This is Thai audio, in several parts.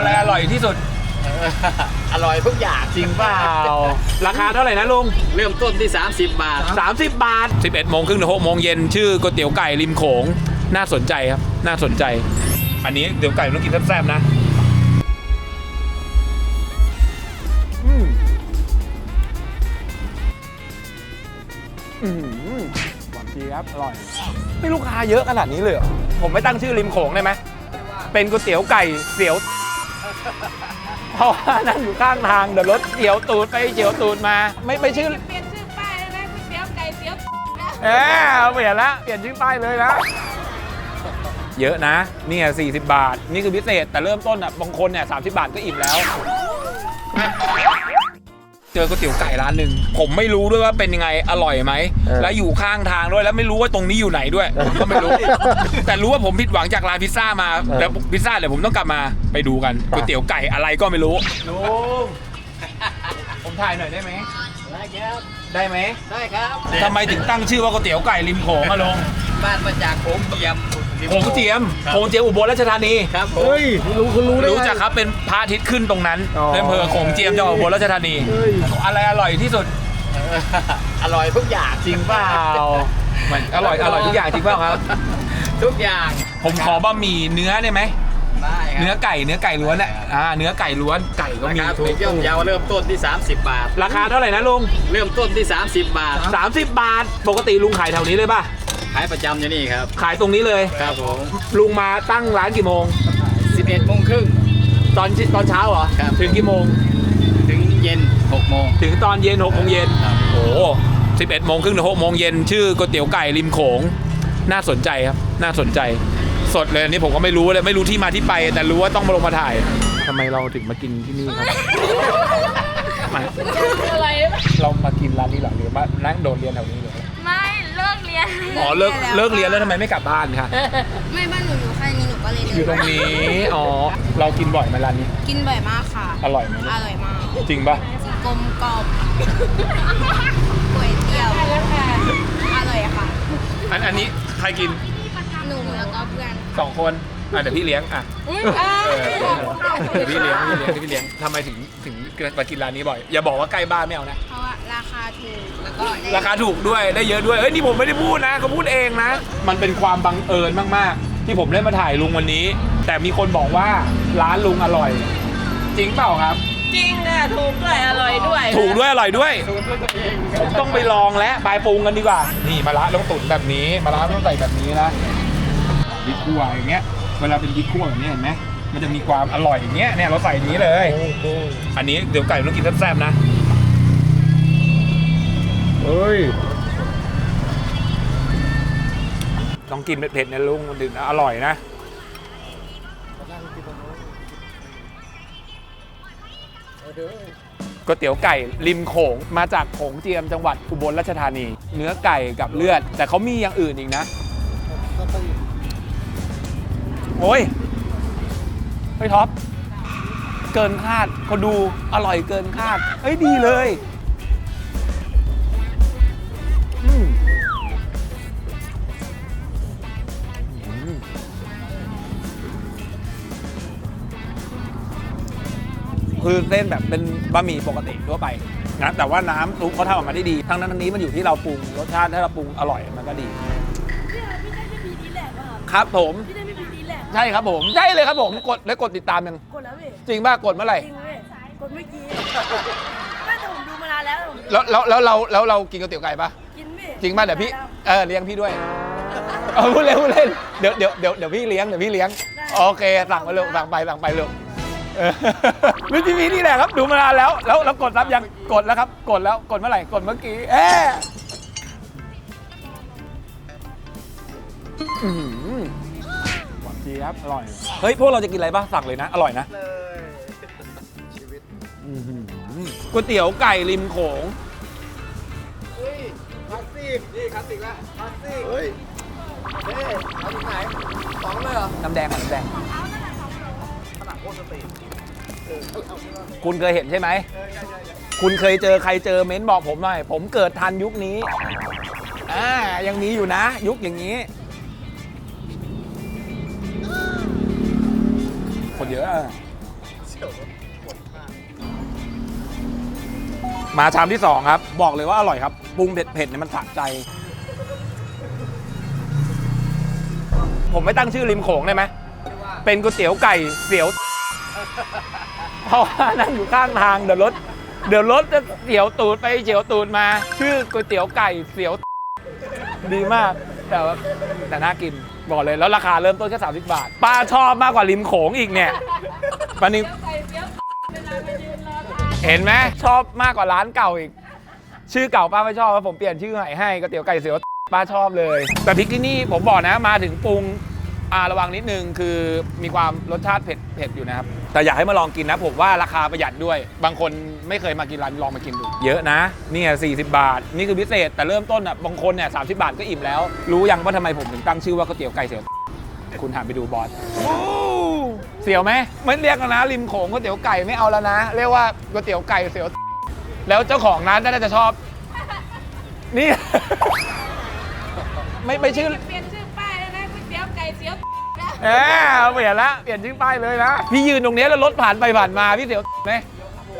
อะไรอร่อยที่สุด อร่อยทุกอย่างจริงเปล่า ราคาเท่าไหร่นะลุง เริ่มต้นที่ 30 บาท 30 บาท 11โมงครึ่งถึง6โมงเย็นชื่อก๋วยเตี๋ยวไก่ริมโขง น่าสนใจครับ น่าสนใจ อันนี้เตี๋ยวไก่ต้องกินแซ่บๆนะอืมอืมหวานเจี๊ยบอร่อย ไม่ลูกค้าเยอะขนาดนี้เลยเหรอผมไม่ตั้งชื่อริมโขงได้ไหม เป็นก๋วยเตี๋ยวไก่เสียว เพราะว่านั่งอยู่ข้างทางเดี๋ยวรถเฉียวตูดไปเฉียวตูดมา ไม่ไม่ชื่อเปลี่ยนชื่อป้ายได้ไหมก๋วยเตี๋ยวไก่เตี๋ยวนะเออเปลี่ยนละเปลี่ยนชื่อป้ายเลยนะเยอะนะนี่ไง40 บาท นี่คือพิเศษแต่เริ่มต้นอะบางคนเนี่ย30 บาทก็อิ่มแล้ว เจอก๋วยเตี๋ยวไก่ร้านหนึ่งผมไม่รู้ด้วยว่าเป็นยังไงอร่อยไหมแล้วอยู่ข้างทางด้วยแล้วไม่รู้ว่าตรงนี้อยู่ไหนด้วยผมก็ไม่รู้ แต่รู้ว่าผมผิดหวังจากร้านพิซซ่ามาแล้วพิซซ่าเดี๋ยวผมต้องกลับมาไปดูกันก๋วยเตี๋ยวไก่อะไรก็ไม่รู้ลุงผมถ่ายหน่อยได้ไหมได้ครับ ได้ไหมได้ครับ ทำไมถึงตั้งชื่อว่าก๋วยเตี๋ยวไก่ริมโขงอะลุงบ้านมาจากโขงเจียมโข งเจียมโขงเจียมอุบลราชธานีครับผม เฮ้ยรู้คุณรู้ได้รู้ไงจักครับเป็นพระอาทิตย์ขึ้นตรงนั้นอ๋อ ในอำเภอโขงเจียมจังหวัดอุบลราชธานี เฮ้ย อะไรอร่อยที่สุดอร่อยทุกอย่างจริงเปล่ามันอร่อยอร่อยทุกอย่างจริงเปล่าครับ ทุกอย่างผมขอบะหมี่เนื้อได้ไหมได้ครับเนื้อไก่เนื้อไก่ล้วนอะอ่าเนื้อไก่ล้วนไก่ก็รามีคาถูกย่อมเยาวเริ่มต้นที่ 30 บาท ราคาเท่าไหร่นะลุง เริ่มต้นที่ 30 บาท 30 บาท ปกติลุงขายแถวนี้เลยป่ะ ขายประจำอยู่นี่ครับ ขายตรงนี้เลย ครับผม ลุงมาตั้งร้านกี่โมง 11โมงครึ่ง ตอนตอนเช้าเหรอ ครับ ถึงกี่โมง ถึงเย็น6โมง ถึงตอนเย็น6โมงเย็นครับ โอ้11โมงครึ่งถึง6โมงเย็นชื่อก๋วยเตี๋ยวไก่ริมโขง น่าสนใจครับ น่าสนใจ สดเลยอันนี่ผมก็ไม่รู้เลยไม่รู้ที่มาที่ไป แต่รู้ว่าต้องมาลงมาถ่ายทำไมเราถึงมากินที่นี่ครับมาอะไร เรามากินร้านนี้เหรอหรือว่านั่งโดดเรียนแถวนี้เลยไม่เลิกเรียน อ๋อเลิกเลิกเรียนแล้วทำไมไม่กลับบ้านคะไม่บ้านหนูอยู่แค่นี้หนูก็เลยอยู่ตรงนี้อ๋อเรากินบ่อยไหมร้านนี้ กินบ่อยมากค่ะ อร่อยไหมอร่อยมากจริงปะกลมกล่อมก๋วยเตี๋ยว อร่อยค่ะ อันอันนี้ใครกินหนูแล้วก็เพื่อนสองคนอะเดี๋ยวพี่เลี้ยงอะอุ้ยเออเดี๋ยวพี่เลี้ยงพี่เลี้ยงพี่เลี้ยงทำไมถึงถึงมากินร้านนี้บ่อย อย่าบอกว่าใกล้บ้านไม่เอานะเพ ราะว่าราคาถูกแล้วก็ได้ราคาถูกด้วยได้เยอะด้วยเอ้ยนี่ผมไม่ได้พูดนะเขาพูดเองนะ มันเป็นความบังเอิญมากๆ ที่ผมได้มาถ่ายลุงวันนี้ แต่มีคนบอกว่าร้านลุงอร่อย จริงเปล่าครับ จริงอะถูกด้วยอร่อยด้วยถูกด้วยอร่อยด้วยผมต้องไปลองแล้วปลายปรุงกันดีกว่า นี่มะระต้องตุ๋นแบบนี้มะระต้องใส่แบบนี้นะดิคั่วอย่างเงี้ยเวลาเป็นดิคั่วแบบนี้เห็นไหมมันจะมีความอร่อยอย่างเงี้ยเนี่ยเราใส่อย่างนี้เลย อันนี้เดี๋ยวไก่ต้องกินแซ่บๆนะ เฮ้ยต้องกินเผ็ดๆนะลุงมันถึงอร่อยนะก๋วยเตี๋ยวไก่ริมโขงมาจากโขงเจียมจังหวัดอุบลราชธานี เนื้อไก่กับเลือด แต่เขามีอย่างอื่นอีกนะ โอ้ยเฮ้ยท็อป เกินคาดคนดูอร่อยเกินคาด เฮ้ย ดีเลย คือเส้นแบบเป็นบะหมี่ปกติทั่วไปนะแต่ว่าน้ำซุปเขาทำออกมาได้ดี ทั้งนั้นทั้งนี้มันอยู่ที่เราปรุงรสชาติถ้าเราปรุงอร่อยมันก็ดีครับผม พี่ได้ไม่ผิดดีแหละใช่ครับผม ใช่เลยครับผมกดแล้วกดติดตามยังกดแล้วพี่จริงป่ะกดเมื่อไหร่จริงเว้ยกดเมื่อกี้ไม่แต่ผมดูมานานแล้วผมแล้วแล้วแล้วเราแล้วเรากินก๋วยเตี๋ยวไก่ป่ะ กินพี่จริงป่ะเดี๋ยวพี่เออเลี้ยงพี่ด้วยเออพูดเล่นพูดเล่นเดี๋ยวเดี๋ยวเดี๋ยวเดี๋ยวพี่เลี้ยงเดี๋ยวพี่เลี้ยงโอเคสั่งไปเลยสั่งไปสั่งไปเลยเออ วิทีวีนี่แหละครับดูมานานแล้วแล้วแล้วกดรับยังกดแล้วครับ กดแล้วกดเมื่อไหร่กดเมื่อกี้เอ๊ะอื้อหือหวานเจี๊ยบอร่อยเฮ้ยพวกเราจะกินอะไรบ้างสั่งเลยนะ อร่อยนะอื้อหือก๋วยเตี๋ยวไก่ริมโขงคลาสสิกนี่คลาสสิกละคลาสสิกเฮ้ยเฮ้ยเอาที่ไหนสองเลยเหรอน้ำแดงน้ำแดง คุณเคยเห็นใช่ไหม คุณเคยเจอใครเจอเม้นบอกผมหน่อย ผมเกิดทันยุคนี้ อ่า ยังมีอยู่นะ ยุคอย่างนี้ คนเยอะอะมาชามที่ 2 ครับ บอกเลยว่าอร่อยครับปรุงเผ็ดเนี่ยมันสะใจ ผมไม่ตั้งชื่อริมโขงได้ไหม เป็นก๋วยเตี๋ยวไก่เสียว เพราะว่านั่งอยู่ข้างทางเดี๋ยวรถเดี๋ยวรถจะเสียวตูดไปเสียวตูดมา ชื่อก๋วยเตี๋ยวไก่เสียวดีมาก แต่ว่าแต่น่ากินบอกเลยแล้วราคาเริ่มต้นแค่30 บาท ป้าชอบมากกว่าริมโขงอีกเนี่ยปันนี้ไก่เปี๊ยกเวลาไปยืนรอทานเห็นไหมชอบมากกว่าร้านเก่าอีก ชื่อเก่าป้าไม่ชอบผมเปลี่ยนชื่อใหม่ให้ก๋วยเตี๋ยวไก่เสียวป้าชอบเลย แต่พริกที่นี่ผมบอกนะมาถึงปรุง อ่าระวังนิดนึงคือมีความรสชาติเผ็ดเผ็ดอยู่นะครับ แต่อยากให้มาลองกินนะผมว่าราคาประหยัดด้วย บางคนไม่เคยมากินร้านลองมากินดู เยอะนะเนี่ย40 บาท นี่คือพิเศษ แต่เริ่มต้นอะบางคนเนี่ยสาบาทก็อิ่มแล้ว รู้ยังว่าทำไมผมถึงตั้งชื่อว่าก๋วยเตี๋ยวไก่เสียวคุณหันไปดูบอสเสียวไหมไม่เรียกแล้วนะริมโขงก๋วยเตี๋ยวไก่ไม่เอาแล้วนะ เรียกว่าก๋วยเตี๋ยวไก่เสียวแล้วเจ้าของร้านน่าจะชอบ นี่ ไม่ไม่ชื่อ เปลี่ยน แหมเปลี่ยนละเปลี่ยนชื่อป้ายเลยนะพี่ยืนตรงเนี้ยแล้วรถผ่านไปผ่านมาพี่เสียวไหม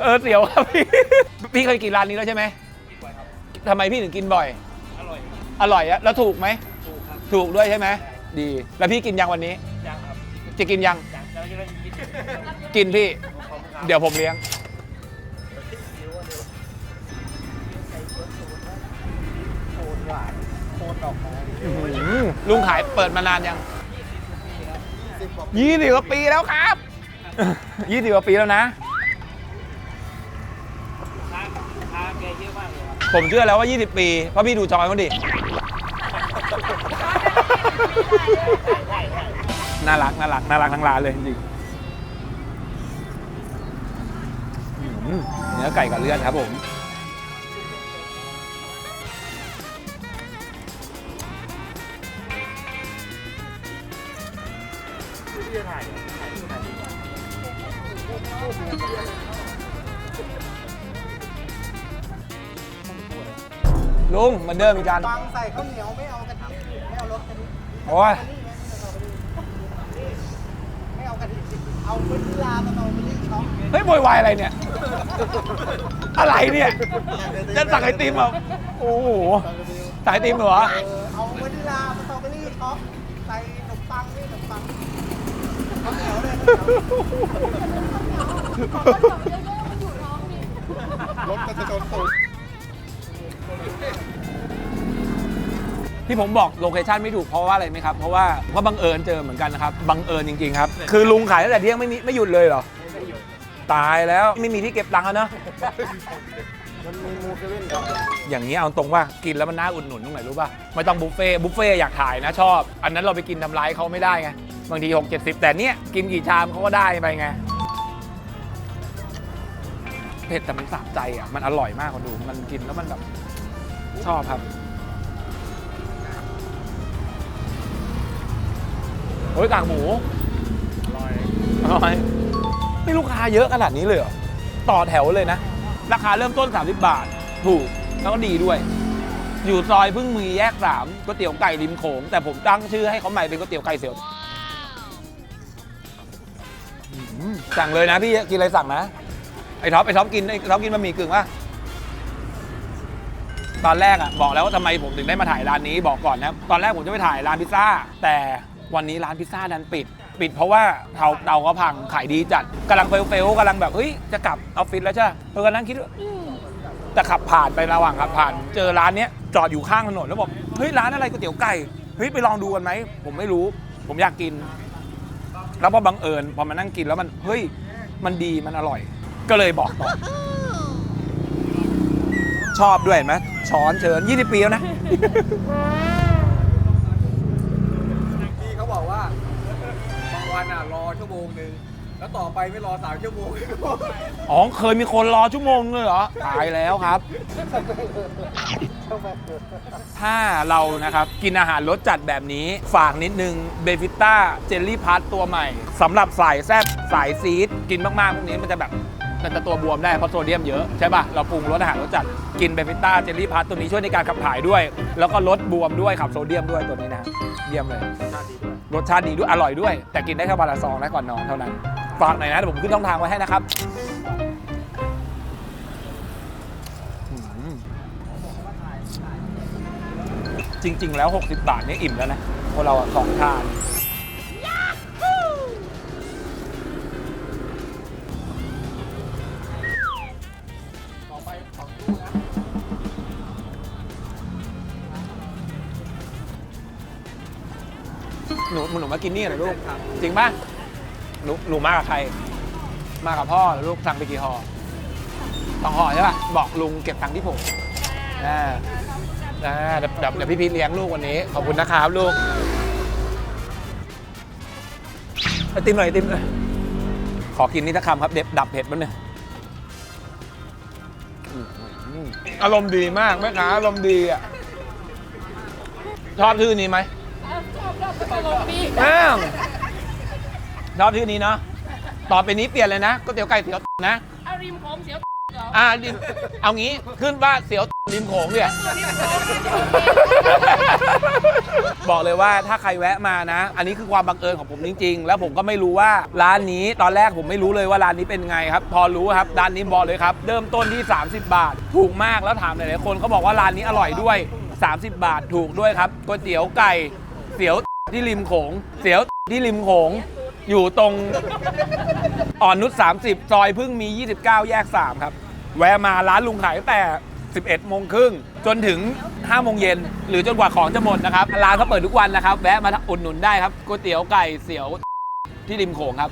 เออเสียวครับพี่พี่เคยกินร้านนี้แล้วใช่ไหมทำไมพี่ถึงกินบ่อย อร่อย อร่อยอะแล้วถูกไหมถูกครับถูกด้วยใช่ไหมดี แล้วพี่กินยังวันนี้ยังครับจะกินยังกินพี่ เดี๋ยวผมเลี้ยงอื้อหือลุงขายเปิดมานานยัง ยี่สิบกว่าปีแล้วครับยี่สิบกว่าปีแล้วนะ ผมเชื่อแล้วว่า 20 ปี เพราะพี่ดูจอยเขาดิ น่ารักน่ารักน่ารักทั้งร้านเลยจริงๆเนื้อไก่กับเลือดครับผม ลุงเหมือนเดิมอีกจานฟังใส่ข้าวเหนียวไม่เอากะทิไม่เอารสกะทิโอ้ยไม่เอากะทิเอาวานิลาสตรอเบอรี่ช็อกเฮ้ยโวยวายอะไรเนี่ย อะไรเนี่ยจะสั่งไอติมเหรอโอ้โหสั่งไอติมเหรอ เอาวานิลลาสตรอเบอรี่ช็อกใส่ขนมปังนี่ขนมปัง รถก็จะโดนตูดที่ผมบอกโลเคชันไม่ถูกเพราะว่าอะไรไหมครับ เพราะว่าเพราะบังเอิญเจอเหมือนกันนะครับ บังเอิญจริงๆครับ คือลุงขายตั้งแต่เที่ยงไม่มีไม่หยุดเลยเหรอ ตายแล้วไม่มีที่เก็บตังค์แล้วเนอะมันมีมูเซเว่นอย่างนี้เอาตรงว่ากินแล้วมันน่าอุดหนุนตรงไหนรู้ป่ะ ไม่ต้องบุฟเฟ่บุฟเฟ่อยากถ่ายนะชอบ อันนั้นเราไปกินทำร้ายเขาไม่ได้ไง บางที 6 70 แต่เนี้ยกินกี่ชามเขาก็ได้ไปไง เผ็ดแต่มันสะใจอะ มันอร่อยมากคนดู มันกินแล้วมันแบบ ชอบครับโอ้ยกากหมู อร่อยอร่อยนี่ลูกค้าเยอะขนาดนี้เลยเหรอ ต่อแถวเลยนะ ราคาเริ่มต้น 30 บาท ถูก แล้วก็ดีด้วย อยู่ซอยพึ่งมีแยกสามก๋วยเตี๋ยวไก่ริมโขง แต่ผมตั้งชื่อให้เขาใหม่เป็นก๋วยเตี๋ยวไก่เสียว สั่งเลยนะพี่กินอะไรสั่งนะ ไอ้ท็อปไอ้ท็อปกินไอ้ท็อปกินบะหมี่กึ่งวะตอนแรกอะบอกแล้วว่าทำไมผมถึงได้มาถ่ายร้านนี้บอกก่อนนะตอนแรกผมจะไปถ่ายร้านพิซซ่า แต่วันนี้ร้านพิซซ่าดันปิด ปิดเพราะว่าเตาเตาก็พังขายดีจัดกำลังเฟลเฟลกำลังแบบเฮ้ยจะกลับออฟฟิศแล้วใช่เออกำลังคิดว่าแต่ขับผ่านไประหว่างขับผ่าน เจอร้านเนี้ยจอดอยู่ข้างถนนแล้วบอกเฮ้ยร้านอะไรก๋วยเตี๋ยวไก่เฮ้ยไปลองดูกันไหมผมไม่รู้ ผมอยากกิน แล้วพอบังเอิญพอมานั่งกินแล้วมันเฮ้ยมันดีมันอร่อย ก็เลยบอกต่อชอบด้วยเห็นไหมช้อนเชิญ20 ปีแล้วนะพี่เขาบอกว่าบางวันอะรอชั่วโมงหนึ่งแล้วต่อไปไม่รอสามชั่วโมงอ๋อเคยมีคนรอชั่วโมงเลยเหรอตายแล้วครับ ถ้าเรานะครับกินอาหารรสจัดแบบนี้ ฝากนิดนึงเบฟิต้าเจลลี่พัทตัวใหม่สำหรับสายแซบสายซีดกินมากๆพวกนี้มันจะแบบมันจะตัวบวมได้เพราะโซเดียมเยอะใช่ป่ะ เราปรุงรสอาหารรสจัดกินเบฟิต้าเจลลี่พัทตัวนี้ช่วยในการขับถ่ายด้วย แล้วก็ลดบวมด้วยขับโซเดียมด้วยตัวนี้นะเยี่ยมเลยรสชาติดีด้วยอร่อยด้วย แต่กินได้แค่วันละซองนะก่อนนอนเท่านั้นฝากหน่อยนะเดี๋ยวผมขึ้นช่องทางไว้ให้นะครับ จริง ๆ แล้ว 60 บาทนี่อิ่มแล้วนะพวกเราอะสองทานต่อไปสองตู้นะหนูหนูมากินนี่เหรอลูก จริงป่ะหนูหนูมากับใคร มากับพ่อเหรอลูกสั่งไปกี่ห่อสองห่อใช่ป่ะ บอกลุงเก็บตังค์ที่ผมอ่า อ่าเดี๋ยวเดี๋ยวเดี๋ยวพี่พีทเลี้ยงลูกวันนี้ ขอบคุณนะครับลูกไอติมหน่อยไอติมหน่อยขอกินนี่สักคำครับเด็ดดับเผ็ดมันเนี่ยอื้อหืออารมณ์ดีมากแม่ค้าอารมณ์ดีอะชอบชื่อนี้ไหมชอบชอบตลกดีอ้าวชอบชื่อนี้เนาะต่อไปนี้เปลี่ยนเลยนะก๋วยเตี๋ยวไก่เสียวนะเอาริมโขงเสียวเหรออ่าริมเอางี้ขึ้นว่าเสียว ริมโขงเนี่ย บอกเลยว่าถ้าใครแวะมานะ อันนี้คือความบังเอิญของผมจริง ๆ แล้วผมก็ไม่รู้ว่าร้านนี้ตอนแรกผมไม่รู้เลยว่าร้านนี้เป็นไงครับ พอรู้ครับร้านนี้บอกเลยครับ เริ่มต้นที่ 30 บาท ถูกมากแล้วถามหลายๆคนเขาบอกว่าร้านนี้อร่อยด้วย 30 บาทถูกด้วยครับก๋วยเตี๋ยวไก่เสียวที่ริมโขง เสียวที่ริมโขง อยู่ตรงอ่อนนุช30 ซอยพึ่งมี 29 แยก 3 ครับ แวะมาร้านลุงขายแต่ 11โมงครึ่งจนถึง5โมงเย็นหรือจนกว่าของจะหมดนะครับร้านเขาเปิดทุกวันนะครับ แวะมาอุดหนุนได้ครับก๋วยเตี๋ยวไก่เสียวที่ริมโขงครับ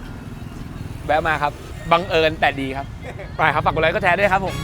แวะมาครับ บังเอิญแต่ดีครับไปครับฝากกดไลค์ก็แชร์ด้วยครับผม